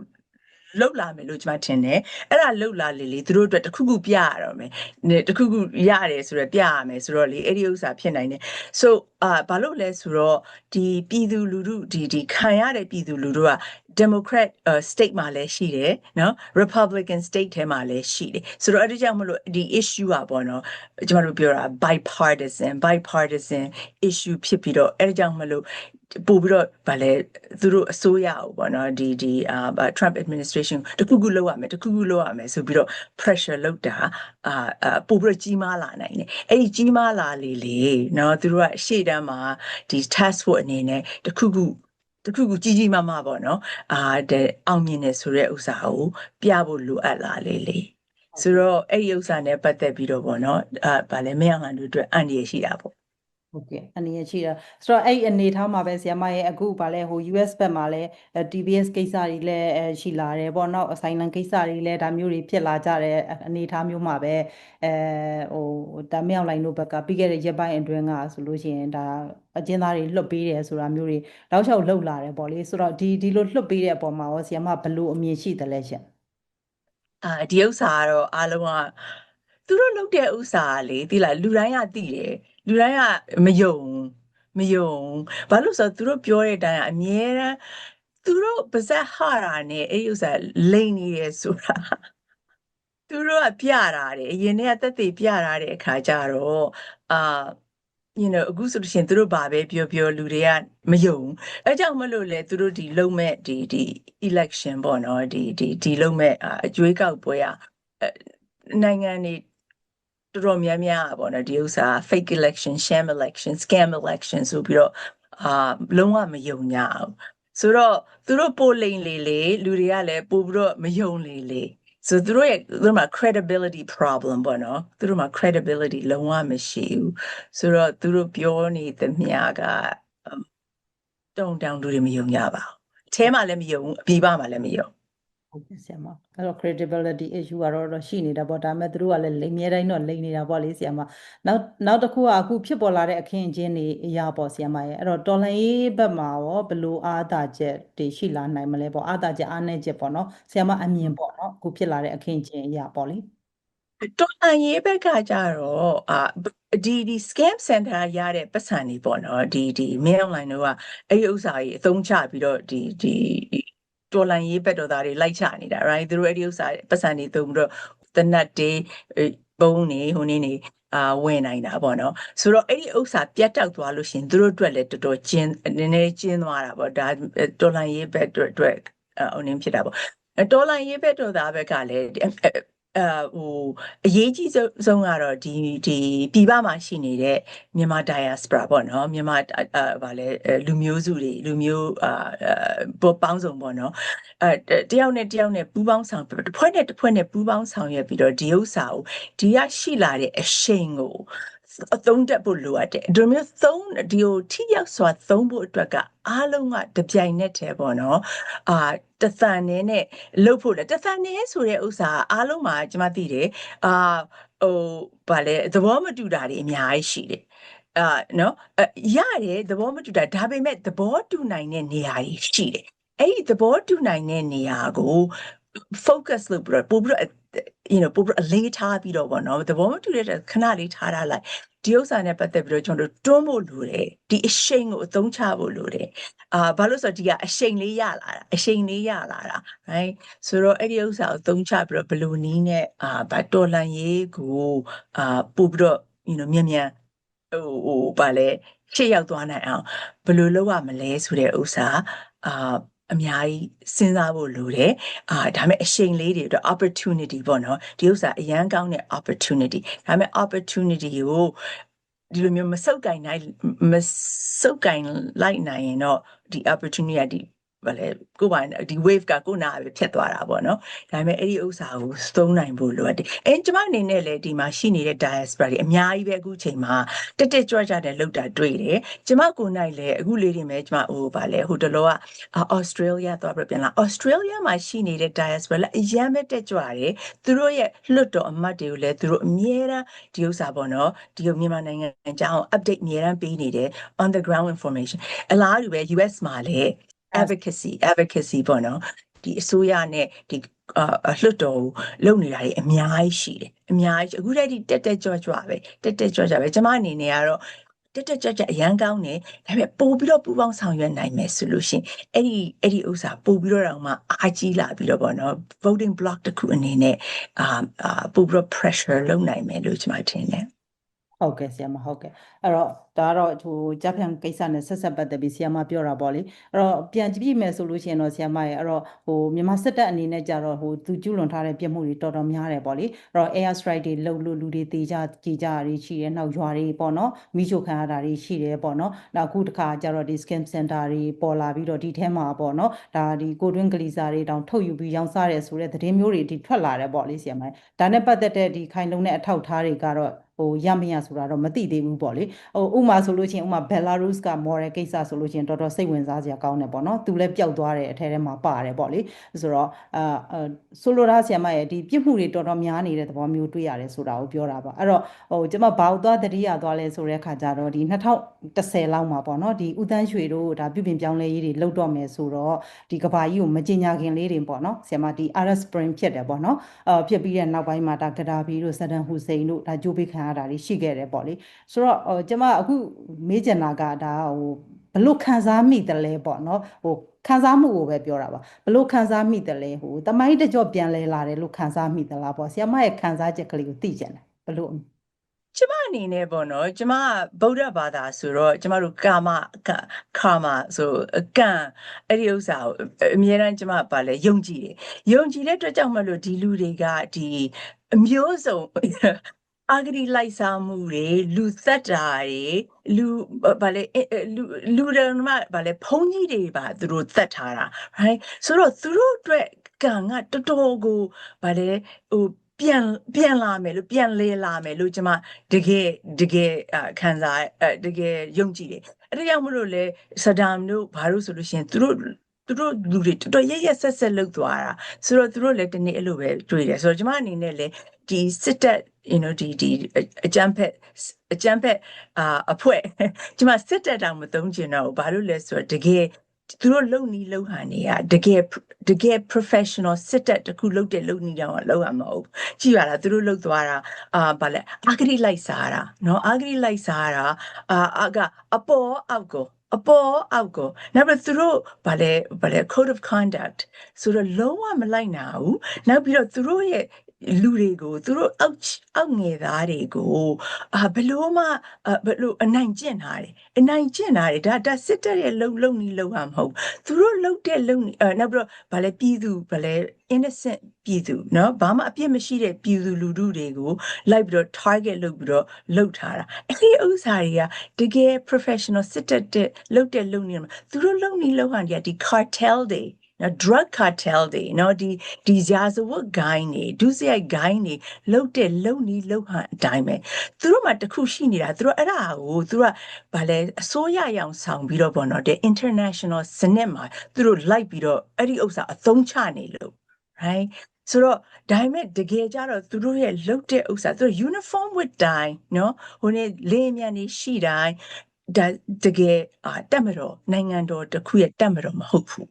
လောက်လာမယ်လို့ကျွန်မထင်တယ်အဲ့ဒါလောက်လာလေလေသူတို့အတွက်တစ်ခုခုပြရတော့မယ်တစ်ခုခုရတယ်ဆိုတော့ပြရမယ်ဆိုတော့လေအဲ့ဒီဥစ္စာဖြစ်နိုင်တယ် so အာဘာလို့လဲဆိုတော့ဒီပြည်သူလူထုဒီဒီခံရတဲ့ပြည်သူလူထုက Democrat uh, state မှာလည်းရှိတယ်နော် Republican state ထဲမှာလည်းရှိတယ်ဆိုတော့အဲ့ဒီကြောင့်မလို့ဒီ issue อ่ะပေါ့နော်ကျွန်တော်တို့ပြောတာ bipartisan bipartisan issue ဖြစ်ပြီးတော့အဲ့ဒီကြောင့်မလို့ ပို့ပြီးတော့ဗာလဲသူတို့အစိုးရအောင်ပေါ့နော်ဒီဒီအာ Trump administration တခုခုလုပ်ရမယ်တခုခုလုပ်ရမယ်ဆိုပြီးတော့ pressure လုပ်တာအာပို့ပြီးတော့ကြီးမားလာနိုင်တယ်အဲ့ဒီကြီးမားလာလေလေနော်သူတို့ကရှေ့တန်းမှာဒီ task force အနေနဲ့တခုခုတခုခုကြီးကြီးမားမားပေါ့နော်အာတဲ့အောင်မြင်နေဆိုတဲ့ဥစ္စာကိုပြဖို့လိုအပ်လာလေလေဆိုတော့အဲ့ဒီဥစ္စာနဲ့ပတ်သက်ပြီးတော့ပေါ့နော်အာဗာလဲမရအောင်တို့အတွက်အန်ရရှိတာပေါ့ ဟုတ်ကဲ့အနေရရှိတာဆိုတော့အဲ့ဒီအနေထားမှာပဲဆီယမရဲ့အခုဗာလဲဟို US ဘက်မှာလဲအဲ TBS ကိစ္စတွေလည်းအဲရှိလာတယ်ပေါ့နော် assignment ကိစ္စတွေလည်းဒါမျိုးတွေဖြစ်လာကြတဲ့အနေထားမျိုးမှာပဲအဲဟိုဒါမြောက်လိုင်းတို့ဘက်ကပြီးခဲ့တဲ့ရက်ပိုင်းအတွင်းကဆိုလို့ရှိရင်ဒါအကျဉ်းသားတွေလွတ်ပေးတယ်ဆိုတာမျိုးတွေတောက်လျှောက်လှုပ်လာတယ်ပေါ့လေဆိုတော့ဒီဒီလိုလွတ်ပေးတဲ့အပေါ်မှာရောဆီယမဘယ်လိုအမြင်ရှိသလဲရှင်အာဒီဥစ္စာကတော့အားလုံးကသူတို့လုပ်တဲ့ဥစ္စာကလေသိလားလူတိုင်းကသိတယ် လူတိုင်းကမယုံမယုံဘာလို့ဆိုတော့သူတို့ပြောတဲ့အတိုင်းကအမြဲတမ်းသူတို့ပါဇက်ဟာတာနဲ့အဲ့ဒီဥစ္စာလိန်နေတယ်ဆိုတာသူတို့ကပြတာတယ်အရင်တည်းကတက်သေးပြတာတဲ့အခါကျတော့အာ you know အခုဆိုလို့ရှိရင်သူတို့ဘာပဲပြောပြောလူတွေကမယုံအဲကြောင့်မလို့လေသူတို့ဒီလုံမဲ့ဒီဒီ election ပေါ့နော်ဒီဒီဒီလုံမဲ့အကျွေးကောက်ပွဲอ่ะနိုင်ငံတွေ တော်တော်များများอ่ะပေါ့နော်ဒီဥစ္စာ fake election sham election scam election ဆိုပြီးတော့အာလုံးဝမယုံကြအောင်ဆိုတော့သူတို့ပိုလိန်လေလေလူတွေကလည်းပို့ပြီးတော့မယုံလေလေဆိုသူတို့ရဲ့သူတို့မှာ credibility problem ပေါ့နော်သူတို့မှာ credibility လုံးဝမရှိဘူးဆိုတော့သူတို့ပြောနေသမျှကတုံတောင်လူတွေမယုံကြပါဘူးအထဲမှာလည်းမယုံအပြင်မှာလည်းမယုံ ဟုတ်ကဲ့ဆရာမအဲ့တော့ credibility issue ကတော့တော့ရှိနေတာပေါ့ဒါပေမဲ့သူတို့ကလည်းလိမ်မြဲတိုင်းတော့လိမ်နေတာပေါ့လေဆရာမနောက်နောက်တစ်ခုကအခုဖြစ်ပေါ်လာတဲ့အခင်းအကျင်းတွေအရာပေါ့ဆရာမရဲ့အဲ့တော့တော်လှန်ရေးဘက်မှာရောဘယ်လိုအားသာချက်တွေရှိလာနိုင်မလဲပေါ့အားသာချက်အားနည်းချက်ပေါ့နော်ဆရာမအမြင်ပေါ့နော်အခုဖြစ်လာတဲ့အခင်းအကျင်းအရာပေါ့လေတော်အန်ရေးဘက်ကကြတော့အာဒီဒီ scam center ရတဲ့ပတ်စံတွေပေါ့နော်ဒီဒီ mail online တို့ကအဲ့ဒီဥစ္စာကြီးအသုံးချပြီးတော့ဒီဒီ တော်လန်ရေးဘက်တော်သားတွေလိုက်ချနေတာ right သူတို့အဲ့ဒီဥစ္စာပတ်စံတွေသုံးပြီးတော့တနတ်တွေပုံးနေဟိုနေနေအာဝင်နိုင်တာပေါ့နော်ဆိုတော့အဲ့ဒီဥစ္စာပြတ်တောက်သွားလို့ရှင်သူတို့အတွက်လည်းတော်တော်ကျင်းနည်းနည်းကျင်းသွားတာပေါ့ဒါတော်လန်ရေးဘက်အတွက်အတွက်အုံနင်းဖြစ်တာပေါ့တော်လန်ရေးဘက်တော်သားဘက်ကလည်း အာဟိုအရေးကြီးဆုံးကတော့ဒီဒီပြည်ပမှာရှိနေတဲ့မြန်မာ diaspora ပေါ့နော်မြန်မာအာဗာလဲလူမျိုးစုတွေလူမျိုးအာပေါ်ပေါင်းစုံပေါ့နော်အဲတယောက်နဲ့တယောက်နဲ့ပူးပေါင်းဆောင်တစ်ဖွဲ့နဲ့တစ်ဖွဲ့နဲ့ပူးပေါင်းဆောင်ရွက်ပြီးတော့ဒီဥစ္စာကိုဒီရရှိလာတဲ့အရှိန်ကို အသုံးတက်ဖို့လိုအပ်တယ်ဒီလိုမျိုးသုံးဒီကိုထိရောက်စွာသုံးဖို့အတွက်ကအားလုံးကတပြိုင်နက်တည်းပေါ့နော်အာတသန်နဲ့နဲ့လှုပ်ဖို့လေတသန်နဲ့ဆိုတဲ့ဥစ္စာအားလုံးမှာကျွန်မသိတယ်အာဟိုဗာလဲသဘောမတူတာတွေအများကြီးရှိတယ်အာနော်အရတယ်သဘောမတူတာဒါပေမဲ့သဘောတူနိုင်တဲ့နေရာတွေရှိတယ်အဲ့ဒီသဘောတူနိုင်တဲ့နေရာကို focus လုပ်ပြီးတော့ပို့ပြီးတော့ you know ပို့ပြီးတော့အလေးထားပြီးတော့ဗောနော်သဘောမတူတဲ့ခဏလေးထားထားလိုက်ဒီဥစ္စာနဲ့ပတ်သက်ပြီးတော့ကျွန်တော်တို့တွန်းဖို့လိုတယ်ဒီအရှိန်ကိုအသုံးချဖို့လိုတယ်အာဘာလို့ဆိုတော့ဒီကအရှိန်လေးရလာတာအရှိန်လေးရလာတာ right ဆိုတော့အဲ့ဒီဥစ္စာကိုသုံးချပြီးတော့ဘယ်လိုနည်းနဲ့အာဗတ်တော်လန်ရေးကိုအာပို့ပြီးတော့ you know မြန်မြန်ဟိုဟိုဗာလဲရှေ့ရောက်သွားနိုင်အောင်ဘယ်လိုလုပ်ရမလဲဆိုတဲ့ဥစ္စာအာ အများကြီးစဉ်းစားဖို့လိုတယ်အာဒါပေမဲ့အရှိန်လေးတွေအတွက် opportunity ပေါ့နော်ဒီဥစ္စာအရန်ကောင်းတဲ့ opportunity ဒါပေမဲ့ opportunity ကိုဒီလိုမျိုးမစုပ်ကင်နိုင်မစုပ်ကင်လိုက်နိုင်ရင်တော့ဒီ opportunity ဘာလဲကိုပါဒီ wave ကကိုနာပဲဖြတ်သွားတာပေါ့နော်ဒါပေမဲ့အဲ့ဒီဥစ္စာကိုသုံးနိုင်ဖို့လိုအပ်တယ်အဲကျမအနေနဲ့လည်းဒီမှာရှိနေတဲ့ diaspora တွေအများကြီးပဲအခုချိန်မှာတက်တက်ကြွကြွတဲ့လောက်တာတွေ့တယ်ကျမကိုနိုင်လည်းအခုလေးတွေမဲ့ကျမဟိုဗာလဲဟိုတလောက Australia သွားပြပြန်လာ Australia မှာရှိနေတဲ့ diaspora လည်းအရင်ပဲတက်ကြွတယ်သူတို့ရဲ့လွတ်တော်အမတ်တွေကိုလည်းသူတို့အမြဲတမ်းဒီဥစ္စာပေါ့နော်ဒီမြန်မာနိုင်ငံအကြောင်း update အမြဲတမ်းပေးနေတယ် on the ground information အလားတူပဲ US မှာလည်း advocacy advocacy ပေါ့နော်ဒီအစိုးရနဲ့ဒီအာလွတ်တော်ကိုလုပ်နေတာတွေအများကြီးရှိတယ်အများကြီးအခုတည်းကတက်တက်ကြွကြွပဲတက်တက်ကြွကြွပဲကျမအနေနဲ့ကတော့တက်တက်ကြွကြွအရန်ကောင်းတယ်ဒါပေမဲ့ပို့ပြီးတော့ပူပေါင်းဆောင်ရွက်နိုင်မယ်ဆိုလို့ရှိရင်အဲ့ဒီအဲ့ဒီဥစ္စာပို့ပြီးတော့တော့မှအားကြီးလာပြီးတော့ပေါ့နော် voting block တစ်ခုအနေနဲ့အာအာပို့ပြီးတော့ pressure လုပ်နိုင်မယ်လို့ကျမထင်တယ် ဟုတ်ကဲ့ဆရာမဟုတ်ကဲ့အဲ့တော့ဒါကတော့ဟိုကြဖြန်ကိစ္စနဲ့ဆက်ဆက်ပတ်သက်ပြီးဆရာမပြောတာပေါ့လေအဲ့တော့ပြန်ကြည့်မယ်ဆိုလို့ရှိရင်တော့ဆရာမရဲ့အဲ့တော့ဟိုမြန်မာစစ်တပ်အနေနဲ့ကြတော့ဟိုသူကျူးလွန်ထားတဲ့ပြစ်မှုတွေတော်တော်များတယ်ပေါ့လေအဲ့တော့ air strike တွေလှုပ်လို့လူတွေတေကြကြည်ကြတာတွေရှိတယ်နောက်ရွာတွေပေါ့နော်မိချိုခံရတာတွေရှိတယ်ပေါ့နော်နောက်အခုတစ်ခါကျတော့ဒီ scam center တွေပေါ်လာပြီးတော့ဒီထဲမှာပေါ့နော်ဒါဒီကိုတွင်းကလေးစားတွေတောင်ထုတ်ယူပြီးရောင်းစားတယ်ဆိုတဲ့သတင်းမျိုးတွေဒီထွက်လာတယ်ပေါ့လေဆရာမဒါနဲ့ပတ်သက်တဲ့ဒီခိုင်လုံတဲ့အထောက်အထားတွေကတော့ ဟိုရမရဆိုတာတော့မသိသေးဘူးပေါ့လေဟိုဥမာဆိုလို့ချင်းဥမာ Belarus က moral ကိစ္စဆိုလို့ချင်းတော်တော်စိတ်ဝင်စားစရာကောင်းတယ်ပေါ့နော်သူလည်းပျောက်သွားတယ်အထဲထဲမှာပါတယ်ပေါ့လေဆိုတော့အာဆိုလိုတာဆီယမရဲ့ဒီပြစ်မှုတွေတော်တော်များနေတဲ့သဘောမျိုးတွေ့ရတယ်ဆိုတာကိုပြောတာပါအဲ့တော့ဟိုကျွန်မဘာလို့သွားတတိယသွားလဲဆိုတဲ့အခါကျတော့ဒီ2010လောက်မှာပေါ့နော်ဒီဥတန်းရွှေတို့ဒါပြုပြင်ပြောင်းလဲရေးတွေလုပ်တော့မယ်ဆိုတော့ဒီကဘာကြီးကိုမကြင်ညာခင်လေးတွေပေါ့နော်ဆီယမဒီ Arab Spring ဖြစ်တယ်ပေါ့နော်အာဖြစ်ပြီးတဲ့နောက်ပိုင်းမှာဒါဂဒါဘီတို့ဆဒန်ဟူစိန်တို့ဒါကြိုးပေးခံရတာတွေရှိခဲ့တယ်ပေါ့လေဆိုတော့ဟိုကျွန်မအခုမေးချင်တာကဒါဟိုဘလို့ခံစားမိတယ်လဲပေါ့နော်ဟိုခံစားမှုကိုပဲပြောတာပါဘလို့ခံစားမိတယ်လဲဟိုတမိုင်းတကြော့ပြန်လဲလာတယ်လို့ခံစားမိသလားပေါ့ဆရာမရဲ့ခံစားချက်ကလေးကိုသိကြတယ်ဘလို့ကျမအနေနဲ့ပေါ့နော်ကျမဗုဒ္ဓဘာသာဆိုတော့ကျမတို့ကာမခါမဆိုကံအဲ့ဒီဥစ္စာကိုအမြဲတမ်းကျမပါလဲယုံကြည်တယ်ယုံကြည်တဲ့အတွက်ကြောင့်မလို့ဒီလူတွေကဒီအမျိုးစုံ အာဂတိလိုက်စားမှုတွေလူသက်တာတွေလူဗာလေလူလူတွေမှဗာလေဖုံးကြီးတွေပါသူတို့သက်ထားတာ right ဆိုတော့သူတို့အတွက်ကံကတော်တော်ကိုဗာလေဟိုပြန်ပြန်လာမယ်လို့ပြန်လဲလာမယ်လို့ကျွန်မတကယ်တကယ်ခံစားအဲတကယ်ယုံကြည်တယ်အဲဒါကြောင့်မလို့လဲဆဒမ်တို့ဘာလို့ဆိုလို့ရှိရင်သူတို့ သူတို့လူတွေတော်တော်ရရဆက်ဆက်လုပ်သွားတာဆိုတော့သူတို့လည်းတနေ့အဲ့လိုပဲတွေ့တယ်ဆိုတော့ကျွန်မအနေနဲ့လည်းဒီစစ်တပ် you know ဒီဒီအကြမ်းဖက်အကြမ်းဖက်အာအဖွဲ့ကျွန်မစစ်တပ်တောင်မသုံးချင်တော့ဘူးဘာလို့လဲဆိုတော့တကယ်သူတို့လုံနီလုံဟန်တွေကတကယ်တကယ် professional စစ်တပ်တခုလုပ်တဲ့လုံနီတောင်လောက်ရမဟုတ်ကြည့်ရတာသူတို့လုပ်သွားတာအာဗာလဲအာဂရိလိုက်စားတာเนาะအာဂရိလိုက်စားတာအာအကအပေါ်အောက်ကို အပေါ်အောက်ကိုနောက်ပြီးသူတို့ဗာလဲဗာလဲ code of conduct ဆိုတော့လုံးဝမလိုက်နာဘူးနောက်ပြီးတော့သူတို့ရဲ့ လူတွေကိုသူတို့အောက်အောက်ငယ်သားတွေကိုအာဘလို့မှဘလို့အနိုင်ကျင့်ထားတယ်အနိုင်ကျင့်ထားတယ်ဒါဒါစစ်တပ်ရဲ့လုံလုံနီလုံဟာမဟုတ်သူတို့လုံတဲ့လုံနီအဲနောက်ပြီးတော့ဗာလဲပြည်သူဗာလဲ innocent ပြည်သူเนาะဘာမှအပြစ်မရှိတဲ့ပြည်သူလူထုတွေကိုလိုက်ပြီးတော့ target လုပ်ပြီးတော့လှုပ်ထားတာအဲ့ဒီဥစ္စာတွေကတကယ် professional စစ်တပ်တဲ့လှုပ်တဲ့လုံနီမှာသူတို့လုံနီလုံဟန်တွေကဒီ cartel တွေ နော် drug cartel တွေနော်ဒီဒီရာဇဝတ်ဂိုင်းတွေဒုစရိုက်ဂိုင်းတွေလုတ်တဲ့လုံနီးလုံဟန်အတိုင်းပဲသူတို့မှတစ်ခုရှိနေတာသူတို့အဲ့ဒါကိုသူတို့ကဗာလဲအစိုးရရောင်ဆောင်ပြီးတော့ပေါ့နော်တဲ့ international စနစ်မှာသူတို့လိုက်ပြီးတော့အဲ့ဒီဥစ္စာအသုံးချနေလို့ right ဆိုတော့ဒါပေမဲ့တကယ်ကြတော့သူတို့ရဲ့လုတ်တဲ့ဥစ္စာသူတို့ uniform with တိုင်းနော်ဟိုနေ့လေအမြန်နေရှိတိုင်းဒါတကယ်အာတက်မတော်နိုင်ငံတော်တစ်ခုရဲ့တက်မတော်မဟုတ်ဘူး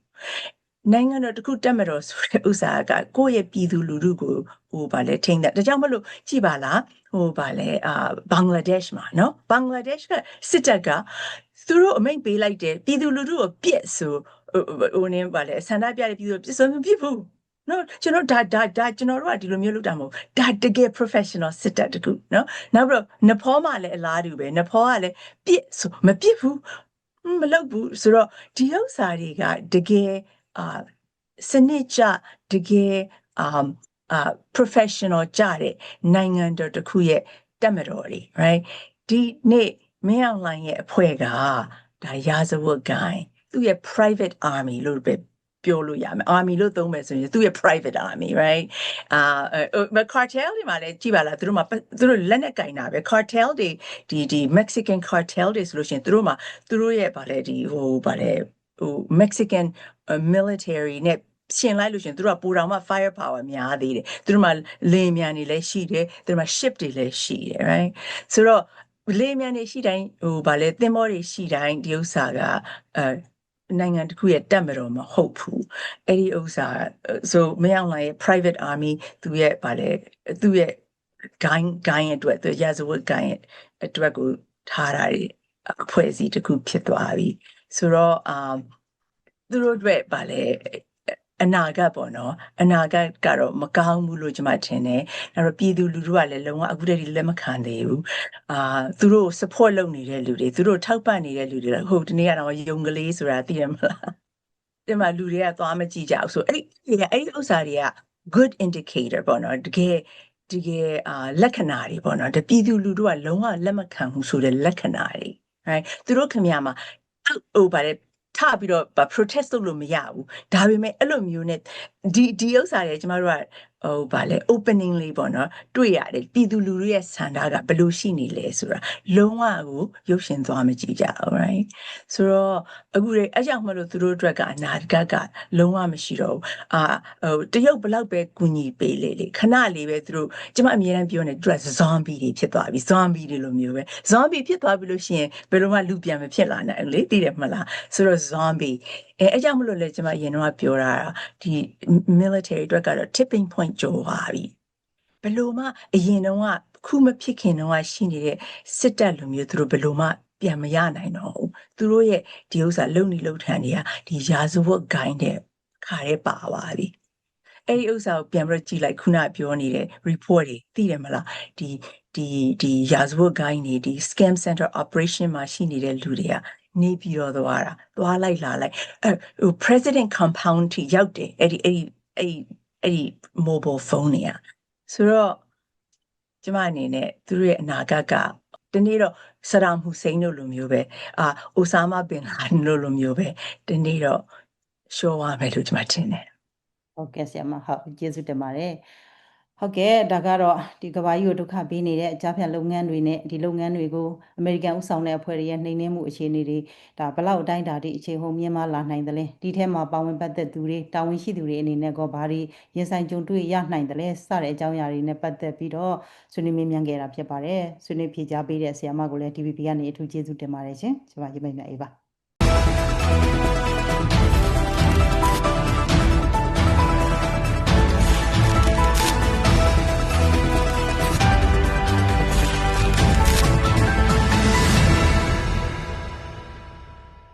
နိုင်ငံတော်တစ်ခုတက်မတော်ဆိုတဲ့ဥစ္စာကကိုယ့်ရဲ့ပြည်သူလူထုကိုဟိုဗာလဲထိန်းတယ်ဒါကြောင့်မလို့ကြည်ပါလားဟိုဗာလဲအာဘင်္ဂလားဒေ့ရှ်မှာနော်ဘင်္ဂလားဒေ့ရှ်ကစစ်တပ်ကသူတို့အမိန့်ပေးလိုက်တယ်ပြည်သူလူထုကိုပြက်ဆိုဟိုဟိုနည်းဗာလဲဆန္ဒပြတဲ့ပြည်သူပြက်ဆိုမဖြစ်ဘူးနော်ကျွန်တော်ဒါဒါဒါကျွန်တော်တို့ကဒီလိုမျိုးလုပ်တာမဟုတ်ဒါတကယ် professional စစ်တပ်တခုနော်နောက်ပြီးတော့နဖောမှာလည်းအလားတူပဲနဖောကလည်းပြစ်ဆိုမပြစ်ဘူးမလုပ်ဘူးဆိုတော့ဒီဥစ္စာတွေကတကယ် အာစနစ်ကျတကယ်အာအာ professional ကြတဲ့နိုင်ငံတော်တစ်ခုရဲ့တက်မတော်တွေ right ဒီနေ့မင်းအောင်လှိုင်ရဲ့အဖွဲ့ကဒါရာဇဝတ်ဂိုင်းသူ့ရဲ့ private army လို့ပဲပြောလို့ရမယ် army လို့သုံးမယ်ဆိုရင်သူ့ရဲ့ private army right အာအဲ cartel တွေမှာလည်းကြည့်ပါလားသူတို့မှာသူတို့လက်နဲ့ကင်တာပဲ cartel တွေဒီဒီ Mexican cartel တွေဆိုလို့ရှိရင်သူတို့မှာသူတို့ရဲ့ဗာလဲဒီဟိုဗာလဲ ဟို Mexican military နဲ့ရှင်လိုက်လို့ရှရင်သူတို့ကပူတော်မှ fire power များသေးတယ်သူတို့မှာလေမြန်တွေလည်းရှိတယ်သူတို့မှာ ship တွေလည်းရှိတယ် right ဆိုတော့လေမြန်တွေရှိတိုင်းဟိုဗာလဲသင်္ဘောတွေရှိတိုင်းဒီဥစ္စာကအဲနိုင်ငံတစ်ခုရဲ့တက်မတော်မဟုတ်ဘူးအဲ့ဒီဥစ္စာဆိုမရောက်လာရဲ့ private army သူရဲ့ဗာလဲသူရဲ့ gain gain အတွက်သူရာဇဝတ် gain အတွက်ကိုထားတာတွေအဖွဲ့အစည်းတစ်ခုဖြစ်သွားပြီ ဆိုတော့အာသူတို့အတွက်ဗာလဲအနာဂတ်ပေါ့နော်အနာဂတ်ကတော့မကောင်းဘူးလို့ကျွန်မထင်တယ်။အဲ့တော့ပြည်သူလူထုကလည်းလုံးဝအခုတည်းကလက်မခံသေးဘူး။အာသူတို့ support လုပ်နေတဲ့လူတွေသူတို့ထောက်ပံ့နေတဲ့လူတွေလည်းဟုတ်ဒီနေ့ကတော့ယုံကလေးဆိုတာသိရမလား။ဒီမှာလူတွေကသွားမကြည့်ကြဘူးဆိုအဲ့ဒီအဲ့ဒီဥစ္စာတွေက good indicator ပေါ့နော်တကယ်တကယ်အာလက္ခဏာတွေပေါ့နော်တပြည်သူလူထုကလုံးဝလက်မခံဘူးဆိုတဲ့လက္ခဏာတွေ right သူတို့ခင်ဗျာမှာ ဟိုဗါတဲ့ထပြီးတော့ဗာ protest လုပ်လို့မရဘူးဒါပေမဲ့အဲ့လိုမျိုးနဲ့ ဒီဒီဥစ္စာတွေကျမတို့ကဟိုဗာလဲ opening လေးပေါ့နော်တွေ့ရတယ်ပြည်သူလူထုရဲ့ဆန္ဒကဘယ်လိုရှိနေလဲဆိုတာလုံးဝကိုရုပ်ရှင်သွားမကြည့်ကြဘူး right ဆိုတော့အခုလေအဲ့ကြောင့်မလို့သူတို့အတွက်ကအနာဂတ်ကလုံးဝမရှိတော့ဘူးအာဟိုတရုတ်ဘလောက်ပဲကူညီပေးလေလေခဏလေးပဲသူတို့ကျမအမြဲတမ်းပြောနေသူက zombie တွေဖြစ်သွားပြီ zombie တွေလိုမျိုးပဲ zombie ဖြစ်သွားပြီလို့ရှိရင်ဘယ်လိုမှလူပြန်မဖြစ်လာနိုင်ဘူးလေသိတယ်မလားဆိုတော့ zombie အဲအကြောင်းမလို့လေကျွန်မအရင်တော့ပြောတာဒီ military အတွက်ကတော့ tipping point ကျော်သွားပြီဘယ်လိုမှအရင်တော့ကခုမဖြစ်ခင်တော့ရှိနေတဲ့စစ်တပ်လိုမျိုးသူတို့ဘယ်လိုမှပြန်မရနိုင်တော့ဘူးသူတို့ရဲ့ဒီဥစ္စာလုံနေလုံထန်တွေကဒီရာဇဝတ်ဂိုင်းတဲ့ခါရဲပါသွားပြီအဲ့ဒီဥစ္စာကိုပြန်ပြီးတော့ကြည့်လိုက်ခုနပြောနေတဲ့ report တွေသိတယ်မလားဒီဒီဒီရာဇဝတ်ဂိုင်းတွေဒီ scam center operation မှာရှိနေတဲ့လူတွေကနေပြီးတော့သွားတာသွားလိုက်လာလိုက်အဲဟို president compound ထိရောက်တယ်အဲ့ဒီအဲ့ဒီအဲ့ဒီအဲ့ဒီ mobile phone တွေကဆိုတော့ကျမအနေနဲ့သူတို့ရဲ့အနာဂတ်ကဒီနေ့တော့ဆရာမ်ဟူစိန်တို့လိုမျိုးပဲအာအိုဆာမာဘင်လာဒန်တို့လိုမျိုးပဲဒီနေ့တော့ရှော့ရမယ်လို့ကျမထင်တယ်ဟုတ်ကဲ့ဆရာမဟုတ်ကျေးဇူးတင်ပါတယ် ဟုတ်ကဲ့ဒါကတော့ဒီကဘာကြီးကိုဒုက္ခပေးနေတဲ့အကြမ်းဖက်လုပ်ငန်းတွေနဲ့ဒီလုပ်ငန်းတွေကိုအမေရိကန်ဥဆောင်တဲ့အဖွဲ့တွေရဲ့နှိမ်နင်းမှုအခြေအနေတွေဒါဘလောက်အတိုင်းအတာတွေအခြေဟုန်မြင့်မားလာနိုင်တယ်လဲဒီထဲမှာပါဝင်ပတ်သက်သူတွေတာဝန်ရှိသူတွေအနေနဲ့ကောဘာတွေရင်ဆိုင်ကြုံတွေ့ရနိုင်တယ်လဲစတဲ့အကြောင်းအရာတွေနဲ့ပတ်သက်ပြီးတော့ဆွေးနွေးမြင်းမြန်ခဲ့တာဖြစ်ပါတယ်ဆွေးနွေးဖြေကြားပေးတဲ့ဆရာမကိုလည်း DVB ကနေအထူးကျေးဇူးတင်ပါတယ်ရှင်ကျွန်မရေမိတ်မြတ်အေးပါ